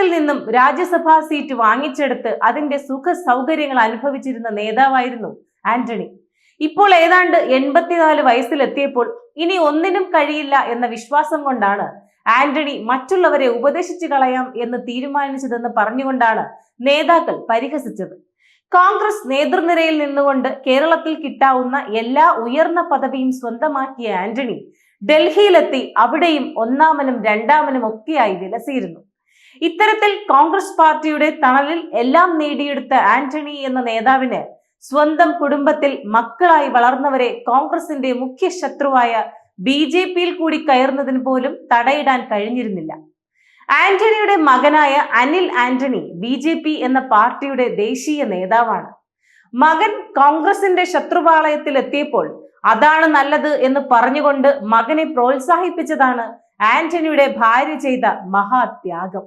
കേരളത്തിൽ നിന്നും രാജ്യസഭാ സീറ്റ് വാങ്ങിച്ചെടുത്ത് അതിന്റെ സുഖ സൗകര്യങ്ങൾ അനുഭവിച്ചിരുന്ന നേതാവായിരുന്നു ആന്റണി. ഇപ്പോൾ ഏതാണ്ട് എൺപത്തിനാല് വയസ്സിലെത്തിയപ്പോൾ ഇനി ഒന്നിനും കഴിയില്ല എന്ന വിശ്വാസം കൊണ്ടാണ് ആന്റണി മറ്റുള്ളവരെ ഉപദേശിച്ചു കളയാം എന്ന് തീരുമാനിച്ചതെന്ന് പറഞ്ഞുകൊണ്ടാണ് നേതാക്കൾ പരിഹസിച്ചത്. കോൺഗ്രസ് നേതൃനിരയിൽ നിന്നുകൊണ്ട് കേരളത്തിൽ കിട്ടാവുന്ന എല്ലാ ഉയർന്ന പദവിയും സ്വന്തമാക്കിയ ആന്റണി ഡൽഹിയിലെത്തി അവിടെയും ഒന്നാമനും രണ്ടാമനും ഒക്കെയായി വിലസിയിരുന്നു. ഇത്തരത്തിൽ കോൺഗ്രസ് പാർട്ടിയുടെ തണലിൽ എല്ലാം നേടിയെടുത്ത ആന്റണി എന്ന നേതാവിന് സ്വന്തം കുടുംബത്തിൽ മക്കളായി വളർന്നവരെ കോൺഗ്രസിന്റെ മുഖ്യ ശത്രുവായ ബി ജെ പിയിൽ കൂടി കയറുന്നതിന് പോലും തടയിടാൻ കഴിഞ്ഞിരുന്നില്ല. ആന്റണിയുടെ മകനായ Anil Antony B J P എന്ന പാർട്ടിയുടെ ദേശീയ നേതാവാണ്. മകൻ കോൺഗ്രസിന്റെ ശത്രുപാളയത്തിൽ എത്തിയപ്പോൾ അതാണ് നല്ലത് എന്ന് പറഞ്ഞുകൊണ്ട് മകനെ പ്രോത്സാഹിപ്പിച്ചതാണ് ആന്റണിയുടെ ഭാര്യ ചെയ്ത മഹാത്യാഗം.